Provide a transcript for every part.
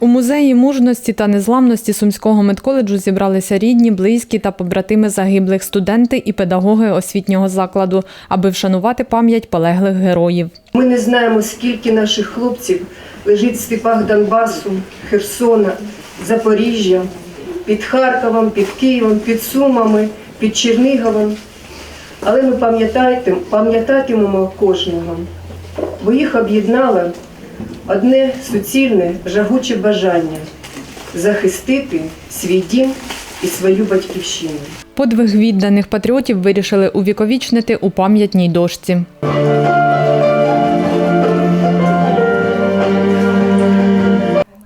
У музеї мужності та незламності Сумського медколеджу зібралися рідні, близькі та побратими загиблих студенти і педагоги освітнього закладу, аби вшанувати пам'ять полеглих героїв. Ми не знаємо, скільки наших хлопців лежить в степах Донбасу, Херсона, Запоріжжя, під Харковом, під Києвом, під Сумами, під Черніговом. Але ми пам'ятатимемо кожного, бо їх об'єднало одне суцільне, жагуче бажання захистити свій дім і свою батьківщину. Подвиг відданих патріотів вирішили увіковічнити у пам'ятній дошці.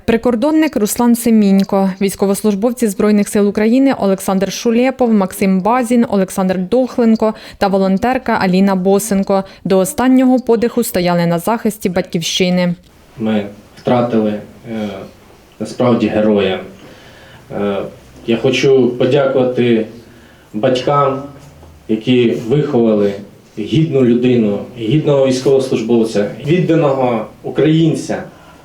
Прикордонник Руслан Семінько, військовослужбовці Збройних сил України Олександр Шулєпов, Максим Базін, Олександр Дохленко та волонтерка Аліна Босенко до останнього подиху стояли на захисті батьківщини. ми втратили е, насправді героя. Е, Я хочу подякувати батькам, які виховали гідну людину, гідного військовослужбовця, відданого українця,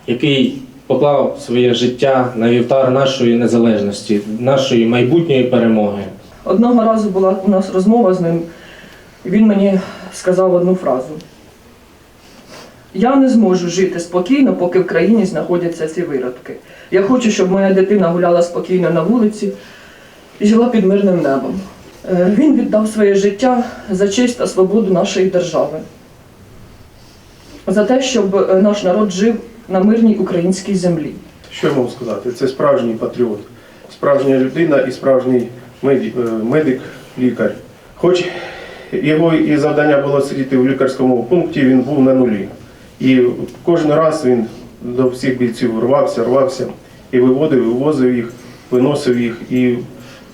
який поклав своє життя на вівтар нашої незалежності, нашої майбутньої перемоги. Одного разу була у нас розмова з ним, і він мені сказав одну фразу. Я не зможу жити спокійно, поки в країні знаходяться ці виродки. Я хочу, щоб моя дитина гуляла спокійно на вулиці і жила під мирним небом. Е, Він віддав своє життя за честь та свободу нашої держави, за те, щоб е, наш народ жив на мирній українській землі. Що я можу сказати? Це справжній патріот, справжня людина і справжній меді- е, медик, лікар. Хоч його і завдання було сидіти в лікарському пункті, він був на нулі. І кожен раз він до всіх бійців рвався, рвався і виводив, вивозив їх, виносив їх. І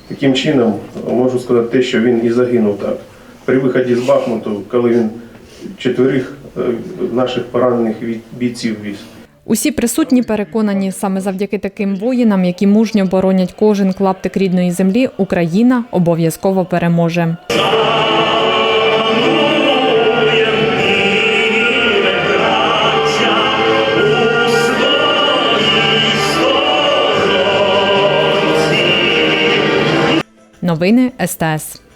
таким чином можу сказати те, що він і загинув так. При виході з Бахмуту, коли він четверих е, наших поранених бійців віз. Усі присутні переконані, саме завдяки таким воїнам, які мужньо боронять кожен клаптик рідної землі, Україна обов'язково переможе. Новини СТС.